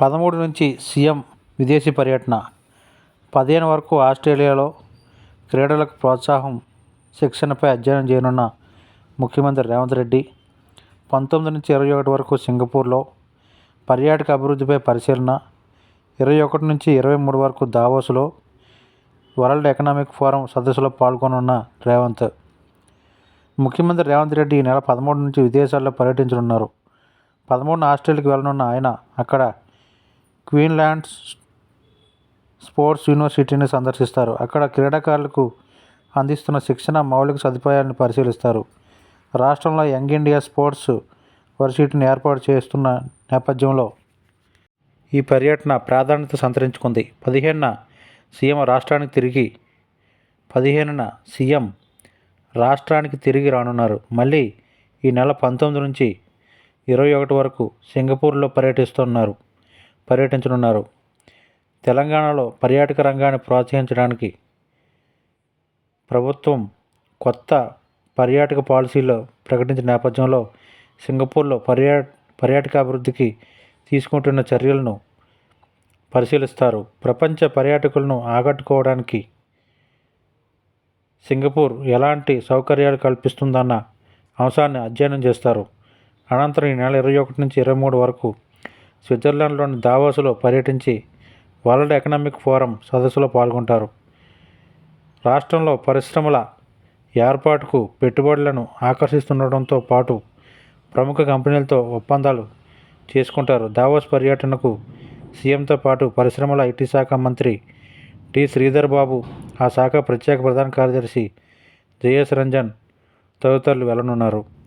పదమూడు నుంచి సీఎం విదేశీ పర్యటన పదిహేను వరకు ఆస్ట్రేలియాలో క్రీడలకు ప్రోత్సాహం శిక్షణపై అధ్యయనం చేయనున్న ముఖ్యమంత్రి రేవంత్ రెడ్డి పంతొమ్మిది నుంచి ఇరవై ఒకటి వరకు సింగపూర్లో పర్యాటక అభివృద్ధిపై పరిశీలన ఇరవై ఒకటి నుంచి ఇరవై మూడు వరకు దావోస్లో వరల్డ్ ఎకనామిక్ ఫోరం సదస్సులో పాల్గొనున్న రేవంత్. ముఖ్యమంత్రి రేవంత్ రెడ్డి ఈ నెల పదమూడు నుంచి విదేశాల్లో పర్యటించనున్నారు. పదమూడున ఆస్ట్రేలియాకి వెళ్ళనున్న ఆయన అక్కడ క్వీన్లాండ్స్ స్పోర్ట్స్ యూనివర్సిటీని సందర్శిస్తారు. అక్కడ క్రీడాకారులకు అందిస్తున్న శిక్షణ మౌలిక సదుపాయాలను పరిశీలిస్తారు. రాష్ట్రంలో యంగ్ ఇండియా స్పోర్ట్స్ వర్సిటీని ఏర్పాటు చేస్తున్న నేపథ్యంలో ఈ పర్యటన ప్రాధాన్యత సంతరించుకుంది. పదిహేనున సీఎం రాష్ట్రానికి తిరిగి పదిహేనున సీఎం రాష్ట్రానికి తిరిగి రానున్నారు. మళ్ళీ ఈ నెల పంతొమ్మిది నుంచి ఇరవై ఒకటి వరకు సింగపూర్లో పర్యటిస్తున్నారు. పర్యటించనున్నారు. తెలంగాణలో పర్యాటక రంగాన్ని ప్రోత్సహించడానికి ప్రభుత్వం కొత్త పర్యాటక పాలసీలో ప్రకటించిన నేపథ్యంలో సింగపూర్లో పర్యా పర్యాటక అభివృద్ధికి తీసుకుంటున్న చర్యలను పరిశీలిస్తారు. ప్రపంచ పర్యాటకులను ఆకట్టుకోవడానికి సింగపూర్ ఎలాంటి సౌకర్యాలు కల్పిస్తుందన్న అంశాన్ని అధ్యయనం చేస్తారు. అనంతరం ఈ నెల ఇరవై ఒకటి నుంచి ఇరవై మూడు వరకు స్విట్జర్లాండ్లోని దావోస్లో పర్యటించి వరల్డ్ ఎకనామిక్ ఫోరం సదస్సులో పాల్గొంటారు. రాష్ట్రంలో పరిశ్రమల ఏర్పాటుకు పెట్టుబడులను ఆకర్షిస్తుండటంతో పాటు ప్రముఖ కంపెనీలతో ఒప్పందాలు చేసుకుంటారు. దావోస్ పర్యటనకు సీఎంతో పాటు పరిశ్రమల ఐటీ శాఖ మంత్రి టి శ్రీధర్ బాబు ఆ శాఖ ప్రత్యేక ప్రధాన కార్యదర్శి జేఎస్ రంజన్ తదితరులు వెళ్ళనున్నారు.